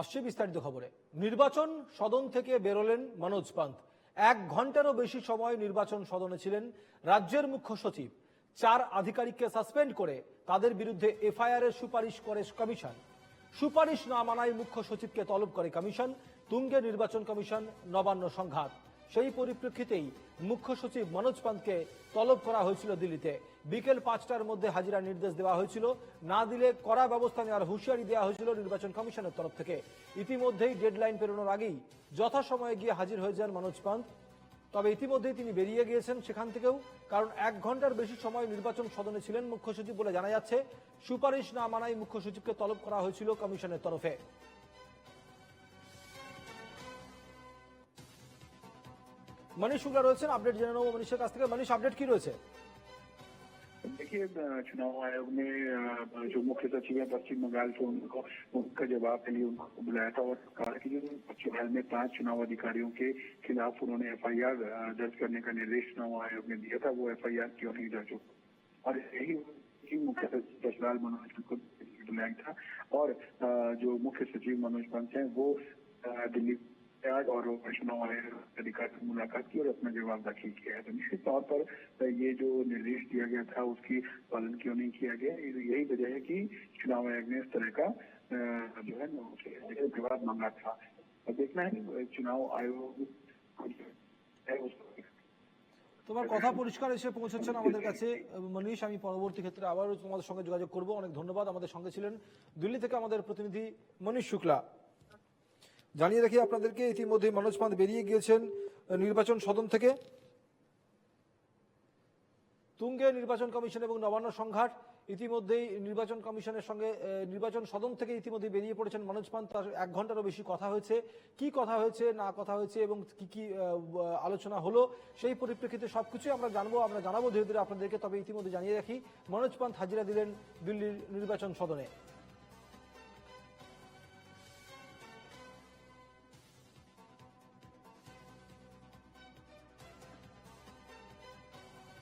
আসছে বিস্তারিত খবরে। নির্বাচন সদন থেকে বেরোলেন মনোজ পান্ত। এক ঘন্টারও বেশি সময় নির্বাচন সদনে ছিলেন রাজ্যের মুখ্য সচিব। চার আধিকারিককে সাসপেন্ড করে তাদের বিরুদ্ধে এফআইআর এর সুপারিশ করে কমিশন। সুপারিশ না মানায় মুখ্য সচিবকে তলব করে কমিশন। তুঙ্গে নির্বাচন কমিশন নবান্ন সংঘাত। সেই পরিপ্রেক্ষিতেই মুখ্য সচিব মনোজ পান্তকে তলব করা হয়েছিল দিল্লিতে। বিকেল পাঁচটার মধ্যে হাজিরার নির্দেশ দেওয়া হয়েছিল। না দিলে কড়া ব্যবস্থা নেওয়ার হুঁশিয়ারি দেওয়া হয়েছিল নির্বাচন কমিশনের তরফ থেকে। ইতিমধ্যেই ডেডলাইন পেরোনোর আগেই যথাসময়ে গিয়ে হাজির হয়ে যান মনোজ পান্ত। তবে ইতিমধ্যেই তিনি বেরিয়ে গিয়েছেন সেখান থেকেও, কারণ এক ঘণ্টার বেশি সময় নির্বাচন সদনে ছিলেন মুখ্য সচিব বলে জানা যাচ্ছে। সুপারিশ না মানায় মুখ্য সচিবকে তলব করা হয়েছিল কমিশনের তরফে। মনীষ শুক্লা রয়েছেন আপডেট জেনে নেবো মনীষের কাছ থেকে মনীষ আপডেট কি রয়েছে देखिए अ, चुनाव आयोग ने अ, जो मुख्य सचिव है पश्चिम बंगाल के उनको उनका जवाब के लिए उनको बुलाया था और कहा कि जो पश्चिम बंगाल में पांच चुनाव अधिकारियों के खिलाफ उन्होंने एफआईआर अ, दर्ज करने का निर्देश चुनाव आयोग ने दिया था वो एफआईआर क्यों नहीं दर्ज हो और यही ही मुख्य सचिव जसलाल मनोज को बुलाया था और अ, जो मुख्य सचिव मनोज पंत हैं वो अ, दिल्ली गया और चुनाव आयोग अधिकारी से मुलाकात की और अपना जवाब दाखिल किया है तो निश्चित तौर पर ये जो निर्देश दिया गया था उसकी पालन क्यों नहीं किया गया यही वजह है कि चुनाव आयोग ने इस तरह का अ, जो है ना उसे लेकर विवाद मांगा था और देखना है कि चुनाव आयोग है उसको তোমার কথা পরিষ্কার এসে পৌঁছচ্ছে না আমাদের কাছে মনীষ আমি পরবর্তী ক্ষেত্রে আবারও তোমাদের সঙ্গে যোগাযোগ করব অনেক ধন্যবাদ আমাদের সঙ্গে ছিলেন দিল্লি থেকে আমাদের প্রতিনিধি মনীষ শুক্লা জানিয়ে রাখি আপনাদেরকে ইতিমধ্যে মনোজ পান্ত বেরিয়ে গিয়েছেন নির্বাচন সদন থেকে। তুঙ্গে নির্বাচন কমিশন এবং নবান্ন সংঘাট ইতিমধ্যেই নির্বাচন কমিশনের সঙ্গে নির্বাচন সদন থেকে ইতিমধ্যে বেরিয়ে পড়েছেন মনোজ পান্ত তার এক ঘন্টারও বেশি কথা হয়েছে। কি কথা হয়েছে, না কথা হয়েছে এবং কি কি আলোচনা হলো, সেই পরিপ্রেক্ষিতে সবকিছুই আমরা জানব, আমরা জানাব ধীরে ধীরে আপনাদেরকে। তবে ইতিমধ্যে জানিয়ে রাখি মনোজ পান্ত হাজিরা দিলেন দিল্লির নির্বাচন সদনে।